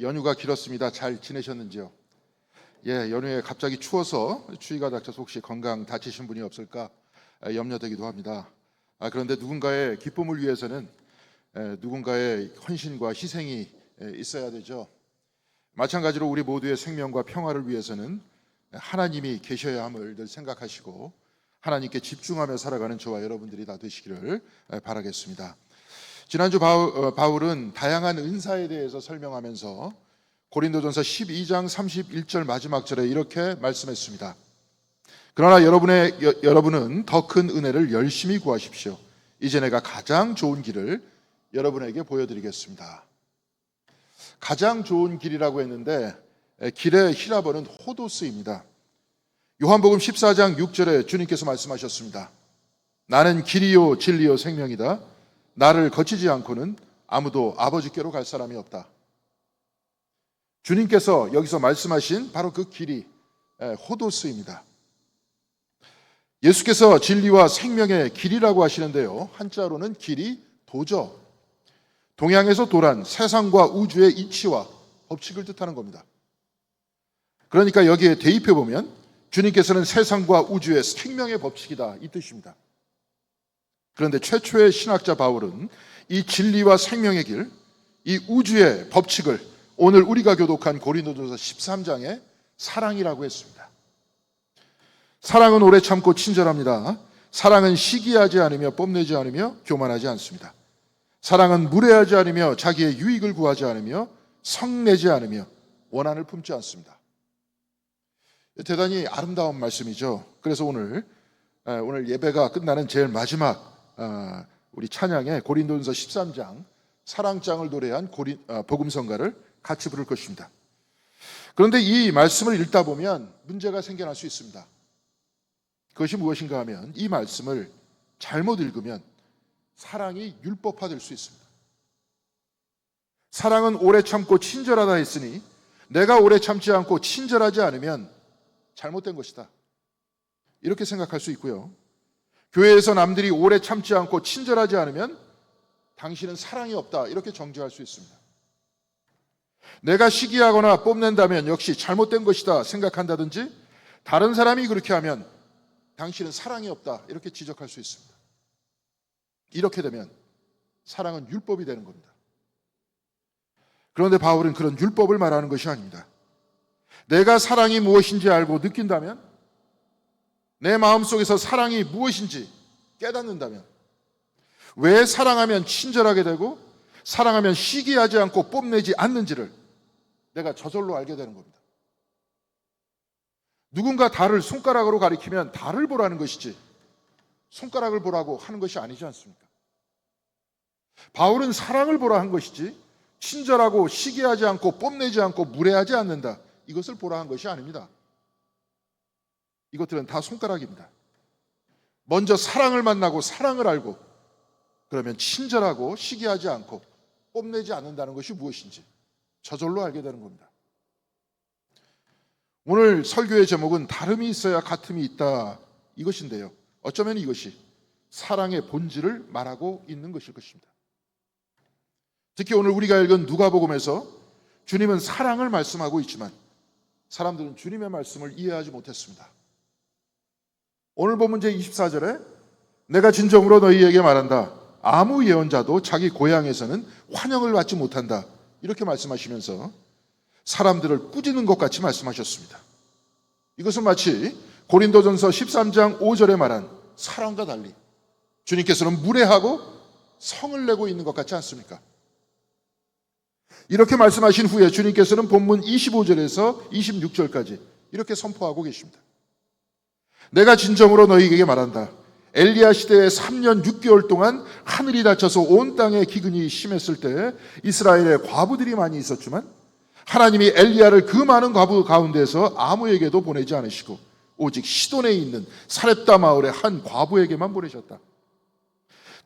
연휴가 길었습니다. 잘 지내셨는지요? 예, 연휴에 갑자기 추워서 추위가 닥쳐서 혹시 건강 다치신 분이 없을까 에, 염려되기도 합니다. 아, 그런데 누군가의 기쁨을 위해서는 에, 누군가의 헌신과 희생이 에, 있어야 되죠. 마찬가지로 우리 모두의 생명과 평화를 위해서는 하나님이 계셔야 함을 늘 생각하시고 하나님께 집중하며 살아가는 저와 여러분들이 다 되시기를 에, 바라겠습니다. 지난주 바울, 어, 바울 은 다양한 은사에 대해서 설명하면서 고린도전서 12장 31절 마지막 절에 이렇게 말씀했습니다. 그러나 여러분의 여, 여러분은 더 큰 은혜를 열심히 구하십시오. 이제 내가 가장 좋은 길을 여러분에게 보여드리겠습니다. 가장 좋은 길이라고 했는데 에, 길의 히라버는 호도스입니다. 요한복음 14장 6절에 주님께서 말씀하셨습니다. 나는 길이요 진리요 생명이다. 나를 거치지 않고는 아무도 아버지께로 갈 사람이 없다. 주님께서 여기서 말씀하신 바로 그 길이 에, 호도스입니다. 예수께서 진리와 생명의 길이라고 하시는데요. 한자로는 길이 도죠. 동양에서 도란 세상과 우주의 이치와 법칙을 뜻하는 겁니다. 그러니까 여기에 대입해 보면 주님께서는 세상과 우주의 생명의 법칙이다 이 뜻입니다. 그런데 최초의 신학자 바울은 이 진리와 생명의 길, 이 우주의 법칙을 오늘 우리가 교독한 고린도전서 13장에 사랑이라고 했습니다. 사랑은 오래 참고 친절합니다. 사랑은 시기하지 않으며 뽐내지 않으며 교만하지 않습니다. 사랑은 무례하지 않으며 자기의 유익을 구하지 않으며 성내지 않으며 원한을 품지 않습니다. 대단히 아름다운 말씀이죠. 그래서 오늘 오늘 예배가 끝나는 제일 마지막 아, 우리 찬양의 고린도전서 13장 사랑장을 노래한 고린, 아, 복음성가를 같이 부를 것입니다. 그런데 이 말씀을 읽다 보면 문제가 생겨날 수 있습니다. 그것이 무엇인가 하면 이 말씀을 잘못 읽으면 사랑이 율법화될 수 있습니다. 사랑은 오래 참고 친절하다 했으니 내가 오래 참지 않고 친절하지 않으면 잘못된 것이다. 이렇게 생각할 수 있고요. 교회에서 남들이 오래 참지 않고 친절하지 않으면 당신은 사랑이 없다. 이렇게 정죄할 수 있습니다. 내가 시기하거나 뽐낸다면 역시 잘못된 것이다 생각한다든지 다른 사람이 그렇게 하면 당신은 사랑이 없다. 이렇게 지적할 수 있습니다. 이렇게 되면 사랑은 율법이 되는 겁니다. 그런데 바울은 그런 율법을 말하는 것이 아닙니다. 내가 사랑이 무엇인지 알고 느낀다면 내 마음 속에서 사랑이 무엇인지 깨닫는다면 왜 사랑하면 친절하게 되고 사랑하면 시기하지 않고 뽐내지 않는지를 내가 저절로 알게 되는 겁니다. 누군가 달을 손가락으로 가리키면 달을 보라는 것이지 손가락을 보라고 하는 것이 아니지 않습니까? 바울은 사랑을 보라 한 것이지 친절하고 시기하지 않고 뽐내지 않고 무례하지 않는다. 이것을 보라 한 것이 아닙니다. 이것들은 다 손가락입니다. 먼저 사랑을 만나고 사랑을 알고 그러면 친절하고 시기하지 않고 뽐내지 않는다는 것이 무엇인지 저절로 알게 되는 겁니다. 오늘 설교의 제목은 다름이 있어야 같음이 있다 이것인데요. 어쩌면 이것이 사랑의 본질을 말하고 있는 것일 것입니다. 특히 오늘 우리가 읽은 누가복음에서 주님은 사랑을 말씀하고 있지만 사람들은 주님의 말씀을 이해하지 못했습니다. 오늘 본문 제 24절에 내가 진정으로 너희에게 말한다. 아무 예언자도 자기 고향에서는 환영을 받지 못한다. 이렇게 말씀하시면서 사람들을 꾸짖는 것 같이 말씀하셨습니다. 이것은 마치 고린도전서 13장 5절에 말한 사랑과 달리 주님께서는 무례하고 성을 내고 있는 것 같지 않습니까? 이렇게 말씀하신 후에 주님께서는 본문 25절에서 26절까지 이렇게 선포하고 계십니다. 내가 진정으로 너희에게 말한다. 엘리야 시대에 3년 6개월 동안 하늘이 닫혀서 온 땅에 기근이 심했을 때 이스라엘에 과부들이 많이 있었지만 하나님이 엘리야를 그 많은 과부 가운데서 아무에게도 보내지 않으시고 오직 시돈에 있는 사렙다 마을의 한 과부에게만 보내셨다.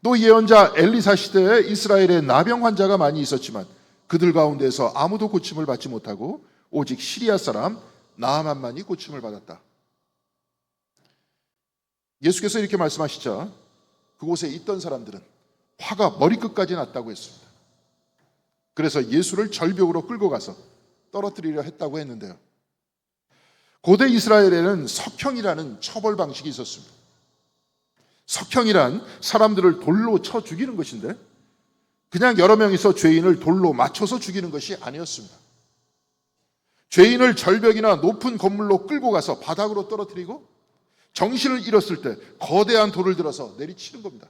또 예언자 엘리사 시대에 이스라엘에 나병 환자가 많이 있었지만 그들 가운데서 아무도 고침을 받지 못하고 오직 시리아 사람 나아만만이 고침을 받았다. 예수께서 이렇게 말씀하시자 그곳에 있던 사람들은 화가 머리끝까지 났다고 했습니다. 그래서 예수를 절벽으로 끌고 가서 떨어뜨리려 했다고 했는데요. 고대 이스라엘에는 석형이라는 처벌 방식이 있었습니다. 석형이란 사람들을 돌로 쳐 죽이는 것인데 그냥 여러 명이서 죄인을 돌로 맞춰서 죽이는 것이 아니었습니다. 죄인을 절벽이나 높은 건물로 끌고 가서 바닥으로 떨어뜨리고 정신을 잃었을 때 거대한 돌을 들어서 내리치는 겁니다.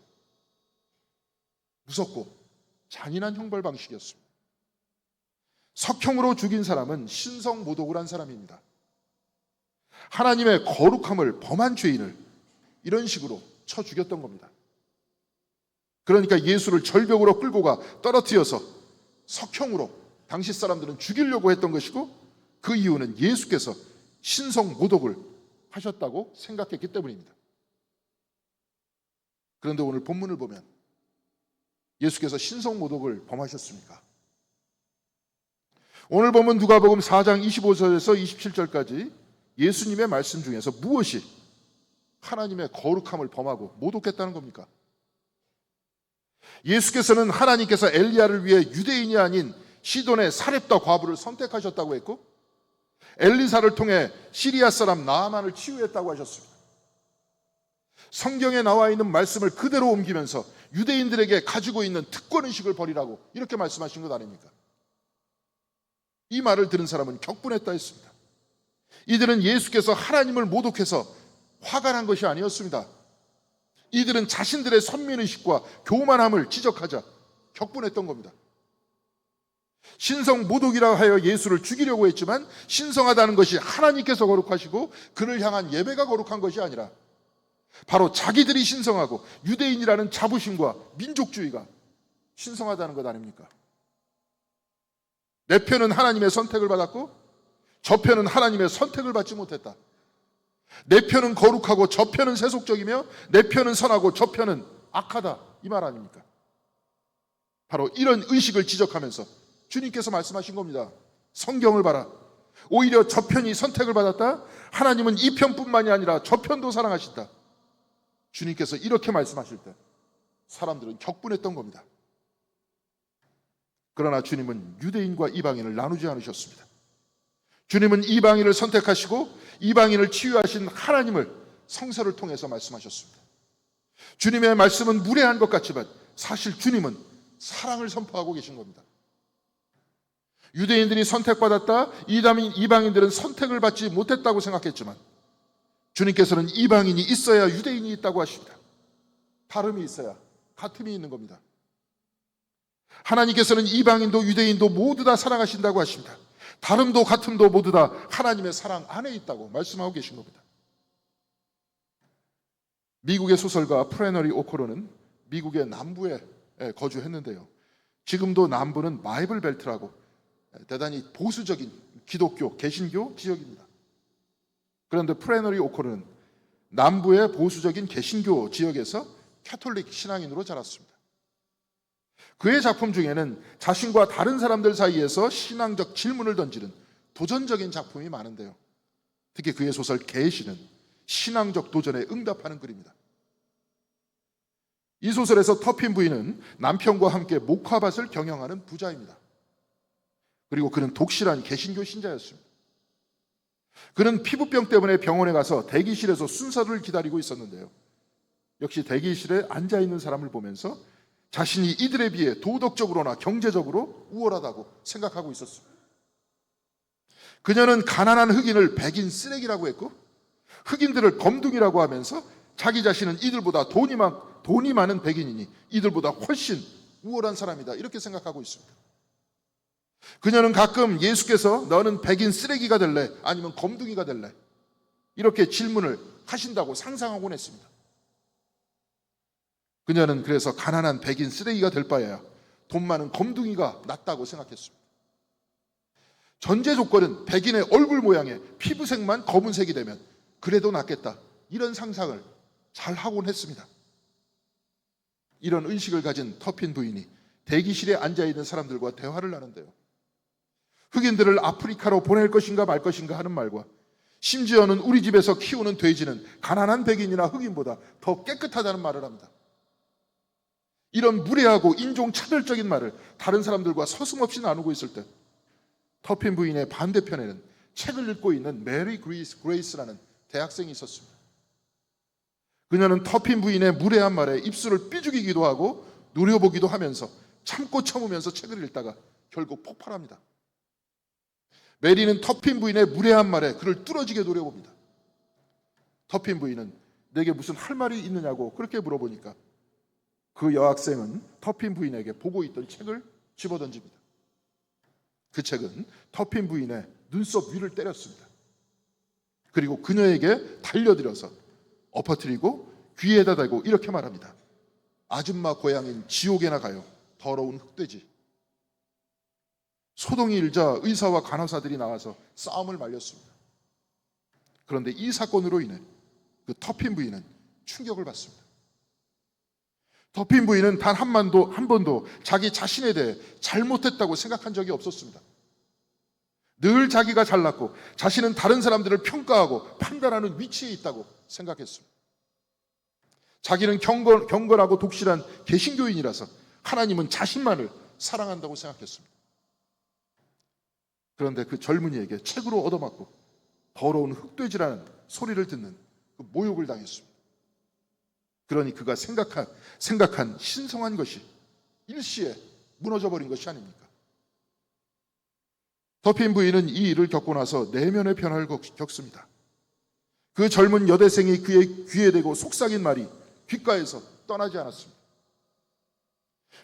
무섭고 잔인한 형벌 방식이었습니다. 석형으로 죽인 사람은 신성 모독을 한 사람입니다. 하나님의 거룩함을 범한 죄인을 이런 식으로 쳐 죽였던 겁니다. 그러니까 예수를 절벽으로 끌고 가 떨어뜨려서 석형으로 당시 사람들은 죽이려고 했던 것이고 그 이유는 예수께서 신성 모독을 하셨다고 생각했기 때문입니다. 그런데 오늘 본문을 보면 예수께서 신성 모독을 범하셨습니까? 오늘 보면 누가복음 4장 25절에서 27절까지 예수님의 말씀 중에서 무엇이 하나님의 거룩함을 범하고 모독했다는 겁니까? 예수께서는 하나님께서 엘리야를 위해 유대인이 아닌 시돈의 사렙다 과부를 선택하셨다고 했고 엘리사를 통해 시리아 사람 나아만을 치유했다고 하셨습니다. 성경에 나와 있는 말씀을 그대로 옮기면서 유대인들에게 가지고 있는 특권 의식을 버리라고 이렇게 말씀하신 것 아닙니까? 이 말을 들은 사람은 격분했다 했습니다. 이들은 예수께서 하나님을 모독해서 화가 난 것이 아니었습니다. 이들은 자신들의 선민의식과 교만함을 지적하자 격분했던 겁니다. 신성 모독이라 하여 예수를 죽이려고 했지만 신성하다는 것이 하나님께서 거룩하시고 그를 향한 예배가 거룩한 것이 아니라 바로 자기들이 신성하고 유대인이라는 자부심과 민족주의가 신성하다는 것 아닙니까? 내 편은 하나님의 선택을 받았고 저 편은 하나님의 선택을 받지 못했다. 내 편은 거룩하고 저 편은 세속적이며 내 편은 선하고 저 편은 악하다. 이 말 아닙니까? 바로 이런 의식을 지적하면서 주님께서 말씀하신 겁니다. 성경을 봐라. 오히려 저 편이 선택을 받았다. 하나님은 이 편뿐만이 아니라 저 편도 사랑하신다. 주님께서 이렇게 말씀하실 때 사람들은 격분했던 겁니다. 그러나 주님은 유대인과 이방인을 나누지 않으셨습니다. 주님은 이방인을 선택하시고 이방인을 치유하신 하나님을 성서를 통해서 말씀하셨습니다. 주님의 말씀은 무례한 것 같지만 사실 주님은 사랑을 선포하고 계신 겁니다. 유대인들이 선택받았다, 이방인들은 선택을 받지 못했다고 생각했지만 주님께서는 이방인이 있어야 유대인이 있다고 하십니다. 다름이 있어야 같음이 있는 겁니다. 하나님께서는 이방인도 유대인도 모두 다 사랑하신다고 하십니다. 다름도 같음도 모두 다 하나님의 사랑 안에 있다고 말씀하고 계신 겁니다. 미국의 소설가 프레너리 오코로는 미국의 남부에 거주했는데요. 지금도 남부는 마이블 벨트라고 대단히 보수적인 기독교, 개신교 지역입니다. 그런데 프레너리 오코르는 남부의 보수적인 개신교 지역에서 캐톨릭 신앙인으로 자랐습니다. 그의 작품 중에는 자신과 다른 사람들 사이에서 신앙적 질문을 던지는 도전적인 작품이 많은데요. 특히 그의 소설 계시는 신앙적 도전에 응답하는 글입니다. 이 소설에서 터핀 부인은 남편과 함께 목화밭을 경영하는 부자입니다. 그리고 그는 독실한 개신교 신자였습니다. 그는 피부병 때문에 병원에 가서 대기실에서 순서를 기다리고 있었는데요. 역시 대기실에 앉아 있는 사람을 보면서 자신이 이들에 비해 도덕적으로나 경제적으로 우월하다고 생각하고 있었습니다. 그녀는 가난한 흑인을 백인 쓰레기라고 했고 흑인들을 검둥이라고 하면서 자기 자신은 이들보다 돈이, 많, 돈이 많은 백인이니 이들보다 훨씬 우월한 사람이다 이렇게 생각하고 있습니다. 그녀는 가끔 예수께서 너는 백인 쓰레기가 될래? 아니면 검둥이가 될래? 이렇게 질문을 하신다고 상상하곤 했습니다. 그녀는 그래서 가난한 백인 쓰레기가 될 바에야 돈 많은 검둥이가 낫다고 생각했습니다. 전제 조건은 백인의 얼굴 모양의 피부색만 검은색이 되면 그래도 낫겠다. 이런 상상을 잘 하곤 했습니다. 이런 의식을 가진 터핀 부인이 대기실에 앉아 있는 사람들과 대화를 나는데요. 흑인들을 아프리카로 보낼 것인가 말 것인가 하는 말과 심지어는 우리 집에서 키우는 돼지는 가난한 백인이나 흑인보다 더 깨끗하다는 말을 합니다. 이런 무례하고 인종차별적인 말을 다른 사람들과 서슴없이 나누고 있을 때 터핀 부인의 반대편에는 책을 읽고 있는 메리 그레이스, 그레이스라는 대학생이 있었습니다. 그녀는 터핀 부인의 무례한 말에 입술을 삐죽이기도 하고 노려보기도 하면서 참고 참으면서 책을 읽다가 결국 폭발합니다. 메리는 터핀 부인의 무례한 말에 그를 뚫어지게 노려봅니다. 터핀 부인은 내게 무슨 할 말이 있느냐고 그렇게 물어보니까 그 여학생은 터핀 부인에게 보고 있던 책을 집어던집니다. 그 책은 터핀 부인의 눈썹 위를 때렸습니다. 그리고 그녀에게 달려들어서 엎어뜨리고 귀에다 대고 이렇게 말합니다. 아줌마 고향인 지옥에나 가요. 더러운 흑돼지. 소동이 일자 의사와 간호사들이 나와서 싸움을 말렸습니다. 그런데 이 사건으로 인해 그 터핀 부인은 충격을 받습니다. 터핀 부인은 단한 번도 한 번도 자기 자신에 대해 잘못했다고 생각한 적이 없었습니다. 늘 자기가 잘났고 자신은 다른 사람들을 평가하고 판단하는 위치에 있다고 생각했습니다. 자기는 경건, 경건하고 독실한 개신교인이라서 하나님은 자신만을 사랑한다고 생각했습니다. 그런데 그 젊은이에게 책으로 얻어맞고 더러운 흑돼지라는 소리를 듣는 그 모욕을 당했습니다. 그러니 그가 생각한 생각한 신성한 것이 일시에 무너져 버린 것이 아닙니까? 더핀 부인은 이 일을 겪고 나서 내면의 변화를 겪- 겪습니다. 그 젊은 여대생이 그의 귀에 대고 속삭인 말이 귓가에서 떠나지 않았습니다.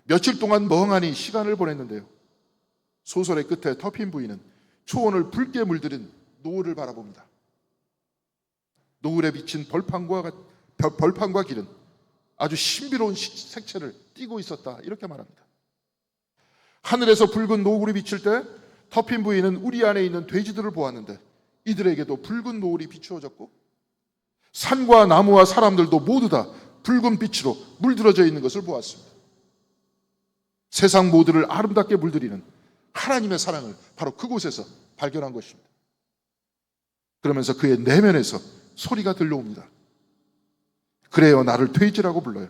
며칠 동안 멍하니 시간을 보냈는데요. 소설의 끝에 터핀 부인은 초원을 붉게 물들인 노을을 바라봅니다. 노을에 비친 벌판과 벌판과 길은 아주 신비로운 시- 색채를 띠고 있었다 이렇게 말합니다. 하늘에서 붉은 노을이 비칠 때 터핀 부인은 우리 안에 있는 돼지들을 보았는데 이들에게도 붉은 노을이 비추어졌고 산과 나무와 사람들도 모두 다 붉은 빛으로 물들어져 있는 것을 보았습니다. 세상 모두를 아름답게 물들이는 하나님의 사랑을 바로 그곳에서 발견한 것입니다. 그러면서 그의 내면에서 소리가 들려옵니다. 그래요, 나를 돼지라고 불러요.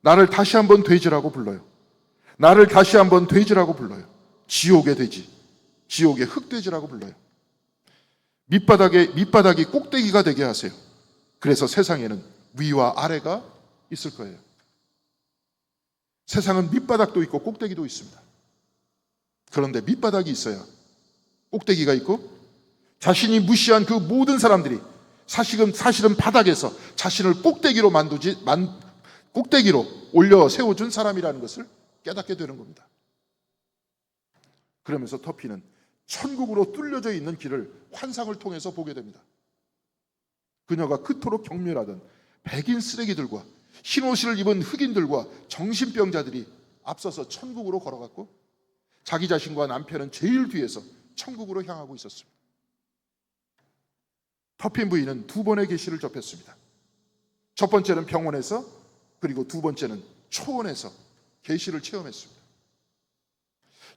나를 다시 한번 돼지라고 불러요. 나를 다시 한번 돼지라고 불러요. 지옥의 돼지, 지옥의 흑돼지라고 불러요. 밑바닥에 밑바닥이 꼭대기가 되게 하세요. 그래서 세상에는 위와 아래가 있을 거예요. 세상은 밑바닥도 있고 꼭대기도 있습니다. 그런데 밑바닥이 있어야 꼭대기가 있고 자신이 무시한 그 모든 사람들이 사실은 사실은 바닥에서 자신을 꼭대기로 만두지 만 꼭대기로 올려 세워준 사람이라는 것을 깨닫게 되는 겁니다. 그러면서 터피는 천국으로 뚫려져 있는 길을 환상을 통해서 보게 됩니다. 그녀가 그토록 경멸하던 백인 쓰레기들과 흰 옷을 입은 흑인들과 정신병자들이 앞서서 천국으로 걸어갔고 자기 자신과 남편은 제일 뒤에서 천국으로 향하고 있었습니다. 터핀 부인은 두 번의 계시를 접했습니다. 첫 번째는 병원에서 그리고 두 번째는 초원에서 계시를 체험했습니다.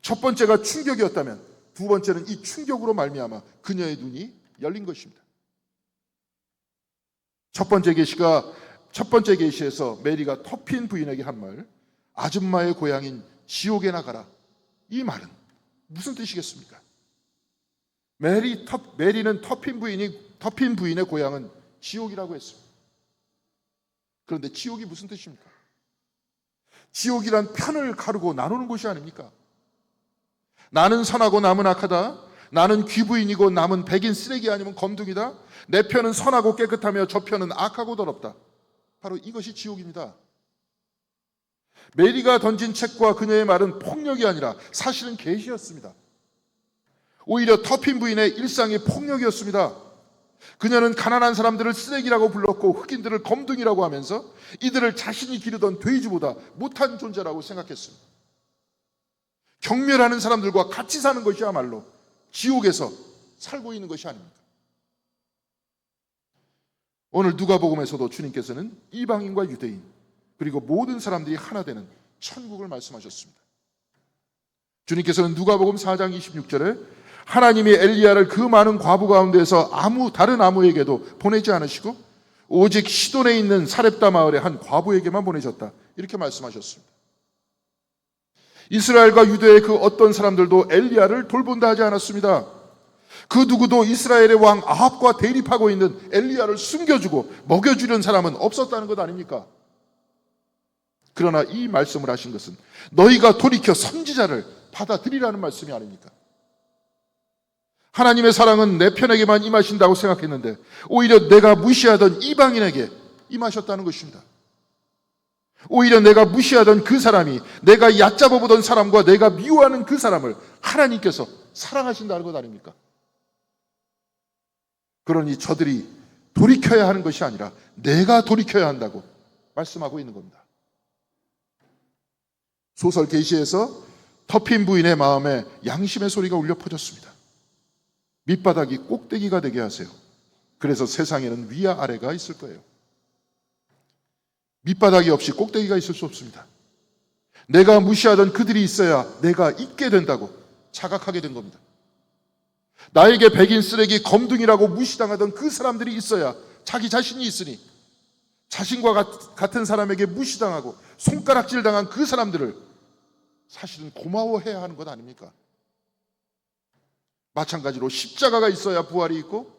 첫 번째가 충격이었다면 두 번째는 이 충격으로 말미암아 그녀의 눈이 열린 것입니다. 첫 번째 계시가 첫 번째 계시에서 메리가 터핀 부인에게 한 말, 아줌마의 고향인 지옥에 나가라. 이 말은 무슨 뜻이겠습니까? 메리 터, 메리는 터핀 부인이 터핀 부인의 고향은 지옥이라고 했습니다. 그런데 지옥이 무슨 뜻입니까? 지옥이란 편을 가르고 나누는 곳이 아닙니까? 나는 선하고 남은 악하다. 나는 귀부인이고 남은 백인 쓰레기 아니면 검둥이다. 내 편은 선하고 깨끗하며 저 편은 악하고 더럽다. 바로 이것이 지옥입니다. 메리가 던진 책과 그녀의 말은 폭력이 아니라 사실은 계시였습니다. 오히려 터핀 부인의 일상이 폭력이었습니다. 그녀는 가난한 사람들을 쓰레기라고 불렀고 흑인들을 검둥이라고 하면서 이들을 자신이 기르던 돼지보다 못한 존재라고 생각했습니다. 경멸하는 사람들과 같이 사는 것이야말로 지옥에서 살고 있는 것이 아닙니까? 오늘 누가복음에서도 주님께서는 이방인과 유대인 그리고 모든 사람들이 하나 되는 천국을 말씀하셨습니다. 주님께서는 누가복음 4장 26절에 하나님이 엘리야를 그 많은 과부 가운데서 아무 다른 아무에게도 보내지 않으시고 오직 시돈에 있는 사렙다 마을의 한 과부에게만 보내셨다. 이렇게 말씀하셨습니다. 이스라엘과 유대의 그 어떤 사람들도 엘리야를 돌본다 하지 않았습니다. 그 누구도 이스라엘의 왕 아합과 대립하고 있는 엘리야를 숨겨주고 먹여주려는 사람은 없었다는 것 아닙니까? 그러나 이 말씀을 하신 것은 너희가 돌이켜 선지자를 받아들이라는 말씀이 아닙니까? 하나님의 사랑은 내 편에게만 임하신다고 생각했는데 오히려 내가 무시하던 이방인에게 임하셨다는 것입니다. 오히려 내가 무시하던 그 사람이 내가 얕잡아 보던 사람과 내가 미워하는 그 사람을 하나님께서 사랑하신다는 것 아닙니까? 그러니 저들이 돌이켜야 하는 것이 아니라 내가 돌이켜야 한다고 말씀하고 있는 겁니다. 소설 계시에서 터핀 부인의 마음에 양심의 소리가 울려 퍼졌습니다. 밑바닥이 꼭대기가 되게 하세요. 그래서 세상에는 위와 아래가 있을 거예요. 밑바닥이 없이 꼭대기가 있을 수 없습니다. 내가 무시하던 그들이 있어야 내가 있게 된다고 자각하게 된 겁니다. 나에게 백인 쓰레기 검둥이라고 무시당하던 그 사람들이 있어야 자기 자신이 있으니 자신과 같은 사람에게 무시당하고 손가락질 당한 그 사람들을 사실은 고마워해야 하는 것 아닙니까? 마찬가지로 십자가가 있어야 부활이 있고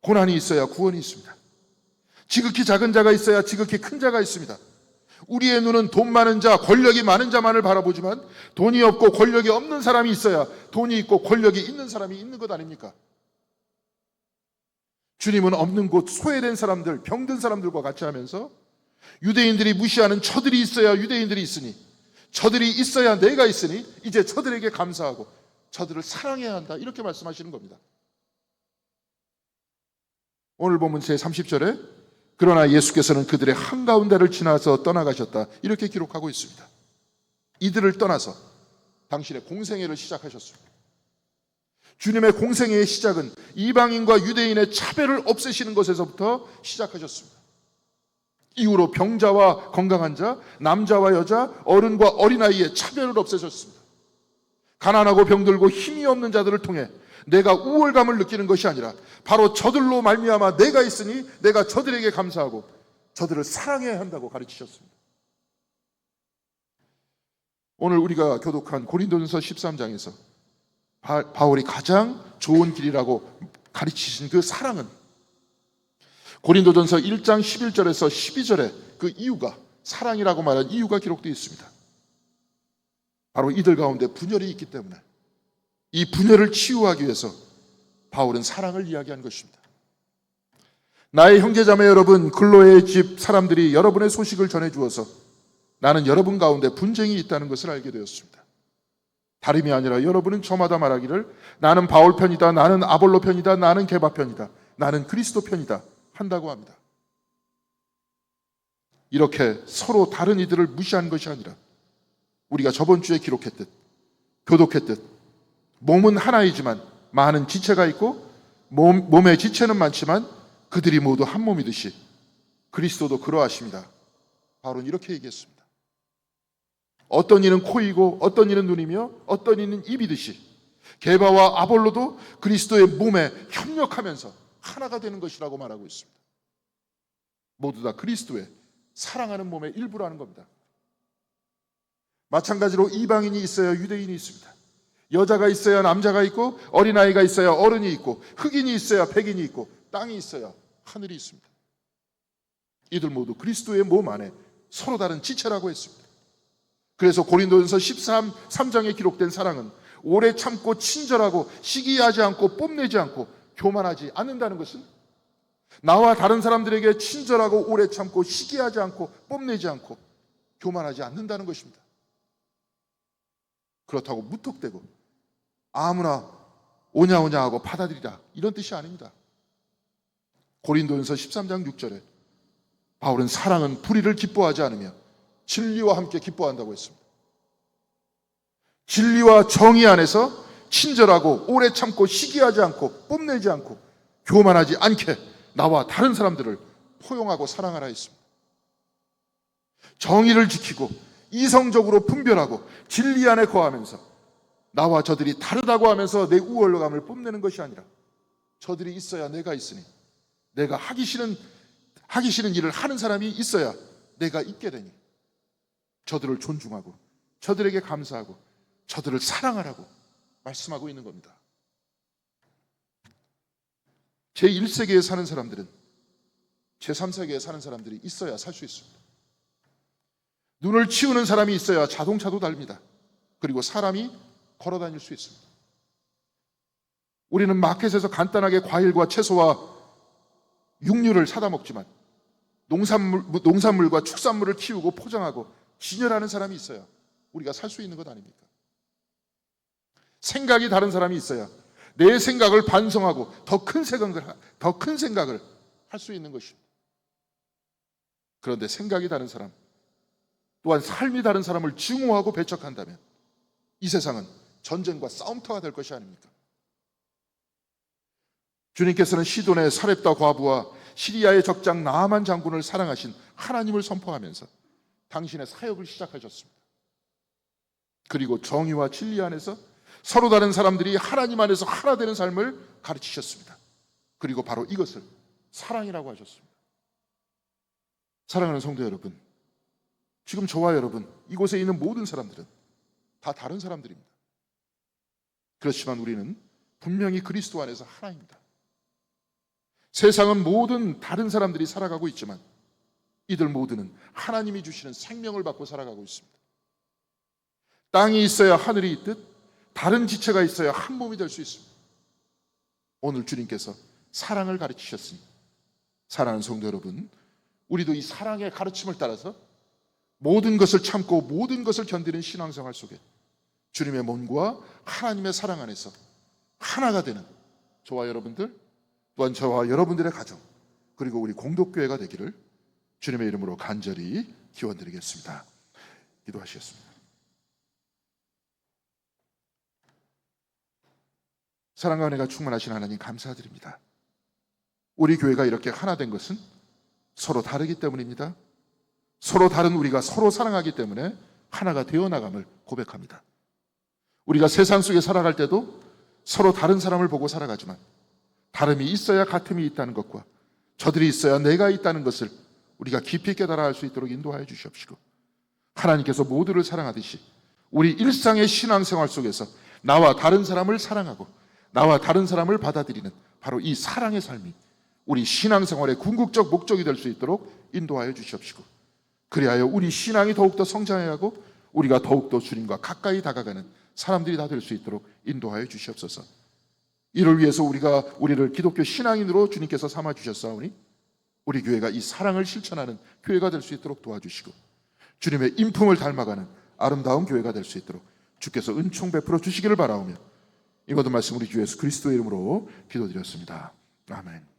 고난이 있어야 구원이 있습니다. 지극히 작은 자가 있어야 지극히 큰 자가 있습니다. 우리의 눈은 돈 많은 자, 권력이 많은 자만을 바라보지만 돈이 없고 권력이 없는 사람이 있어야 돈이 있고 권력이 있는 사람이 있는 것 아닙니까? 주님은 없는 곳 소외된 사람들, 병든 사람들과 같이 하면서 유대인들이 무시하는 저들이 있어야 유대인들이 있으니 저들이 있어야 내가 있으니 이제 저들에게 감사하고 저들을 사랑해야 한다. 이렇게 말씀하시는 겁니다. 오늘 보면 제 30절에 그러나 예수께서는 그들의 한가운데를 지나서 떠나가셨다. 이렇게 기록하고 있습니다. 이들을 떠나서 당신의 공생애를 시작하셨습니다. 주님의 공생애의 시작은 이방인과 유대인의 차별을 없애시는 것에서부터 시작하셨습니다. 이후로 병자와 건강한 자, 남자와 여자, 어른과 어린아이의 차별을 없애셨습니다. 가난하고 병들고 힘이 없는 자들을 통해 내가 우월감을 느끼는 것이 아니라 바로 저들로 말미암아 내가 있으니 내가 저들에게 감사하고 저들을 사랑해야 한다고 가르치셨습니다. 오늘 우리가 교독한 고린도전서 13장에서 바울이 가장 좋은 길이라고 가르치신 그 사랑은 고린도전서 1장 11절에서 12절에 그 이유가 사랑이라고 말한 이유가 기록되어 있습니다. 바로 이들 가운데 분열이 있기 때문에 이 분열을 치유하기 위해서 바울은 사랑을 이야기한 것입니다. 나의 형제자매 여러분, 글로의 집 사람들이 여러분의 소식을 전해 주어서 나는 여러분 가운데 분쟁이 있다는 것을 알게 되었습니다. 다름이 아니라 여러분은 저마다 말하기를 나는 바울 편이다, 나는 아볼로 편이다, 나는 개바 편이다, 나는 그리스도 편이다 한다고 합니다. 이렇게 서로 다른 이들을 무시한 것이 아니라 우리가 저번 주에 기록했듯 교독했듯 몸은 하나이지만 많은 지체가 있고 몸, 몸의 지체는 많지만 그들이 모두 한 몸이듯이 그리스도도 그러하십니다. 바로 이렇게 얘기했습니다. 어떤 이는 코이고 어떤 이는 눈이며 어떤 이는 입이듯이 게바와 아볼로도 그리스도의 몸에 협력하면서 하나가 되는 것이라고 말하고 있습니다. 모두 다 그리스도의 사랑하는 몸의 일부라는 겁니다. 마찬가지로 이방인이 있어야 유대인이 있습니다. 여자가 있어야 남자가 있고 어린아이가 있어야 어른이 있고 흑인이 있어야 백인이 있고 땅이 있어야 하늘이 있습니다. 이들 모두 그리스도의 몸 안에 서로 다른 지체라고 했습니다. 그래서 고린도전서 13, 3장에 기록된 사랑은 오래 참고 친절하고 시기하지 않고 뽐내지 않고 교만하지 않는다는 것은 나와 다른 사람들에게 친절하고 오래 참고 시기하지 않고 뽐내지 않고 교만하지 않는다는 것입니다. 그렇다고 무턱대고 아무나 오냐 오냐 하고 받아들이라 이런 뜻이 아닙니다. 고린도전서 13장 6절에 바울은 사랑은 불의를 기뻐하지 않으며 진리와 함께 기뻐한다고 했습니다. 진리와 정의 안에서 친절하고 오래 참고 시기하지 않고 뽐내지 않고 교만하지 않게 나와 다른 사람들을 포용하고 사랑하라 했습니다. 정의를 지키고 이성적으로 분별하고 진리 안에 거하면서 나와 저들이 다르다고 하면서 내 우월감을 뽐내는 것이 아니라 저들이 있어야 내가 있으니 내가 하기 싫은 하기 싫은 일을 하는 사람이 있어야 내가 있게 되니 저들을 존중하고 저들에게 감사하고 저들을 사랑하라고 말씀하고 있는 겁니다. 제 1세계에 사는 사람들은 제 3세계에 사는 사람들이 있어야 살 수 있습니다. 눈을 치우는 사람이 있어야 자동차도 달립니다. 그리고 사람이 걸어 다닐 수 있습니다. 우리는 마켓에서 간단하게 과일과 채소와 육류를 사다 먹지만 농산물, 농산물과 축산물을 키우고 포장하고 진열하는 사람이 있어야 우리가 살 수 있는 것 아닙니까? 생각이 다른 사람이 있어야 내 생각을 반성하고 더 큰 생각을 더 큰 생각을 할 수 있는 것입니다. 그런데 생각이 다른 사람 또한 삶이 다른 사람을 증오하고 배척한다면 이 세상은 전쟁과 싸움터가 될 것이 아닙니까? 주님께서는 시돈의 사렙다 과부와 시리아의 적장 나아만 장군을 사랑하신 하나님을 선포하면서 당신의 사역을 시작하셨습니다. 그리고 정의와 진리 안에서 서로 다른 사람들이 하나님 안에서 하나 되는 삶을 가르치셨습니다. 그리고 바로 이것을 사랑이라고 하셨습니다. 사랑하는 성도 여러분, 지금 저와 여러분, 이곳에 있는 모든 사람들은 다 다른 사람들입니다. 그렇지만 우리는 분명히 그리스도 안에서 하나입니다. 세상은 모든 다른 사람들이 살아가고 있지만 이들 모두는 하나님이 주시는 생명을 받고 살아가고 있습니다. 땅이 있어야 하늘이 있듯 다른 지체가 있어야 한 몸이 될 수 있습니다. 오늘 주님께서 사랑을 가르치셨으니 사랑하는 성도 여러분, 우리도 이 사랑의 가르침을 따라서 모든 것을 참고 모든 것을 견디는 신앙생활 속에 주님의 몸과 하나님의 사랑 안에서 하나가 되는 저와 여러분들 또한 저와 여러분들의 가정 그리고 우리 공동교회가 되기를 주님의 이름으로 간절히 기원드리겠습니다. 기도하시겠습니다. 사랑과 은혜가 충만하신 하나님 감사드립니다. 우리 교회가 이렇게 하나 된 것은 서로 다르기 때문입니다. 서로 다른 우리가 서로 사랑하기 때문에 하나가 되어 나감을 고백합니다. 우리가 세상 속에 살아갈 때도 서로 다른 사람을 보고 살아가지만 다름이 있어야 같음이 있다는 것과 저들이 있어야 내가 있다는 것을 우리가 깊이 깨달아 알 수 있도록 인도하여 주시옵시고 하나님께서 모두를 사랑하듯이 우리 일상의 신앙생활 속에서 나와 다른 사람을 사랑하고 나와 다른 사람을 받아들이는 바로 이 사랑의 삶이 우리 신앙생활의 궁극적 목적이 될 수 있도록 인도하여 주시옵시고 그리하여 우리 신앙이 더욱더 성장해야 하고 우리가 더욱더 주님과 가까이 다가가는 사람들이 다 될 수 있도록 인도하여 주시옵소서. 이를 위해서 우리가 우리를 기독교 신앙인으로 주님께서 삼아 주셨사오니 우리 교회가 이 사랑을 실천하는 교회가 될 수 있도록 도와주시고 주님의 인품을 닮아가는 아름다운 교회가 될 수 있도록 주께서 은총 베풀어 주시기를 바라오며 이 모든 말씀 우리 주 예수 그리스도의 이름으로 기도드렸습니다. 아멘.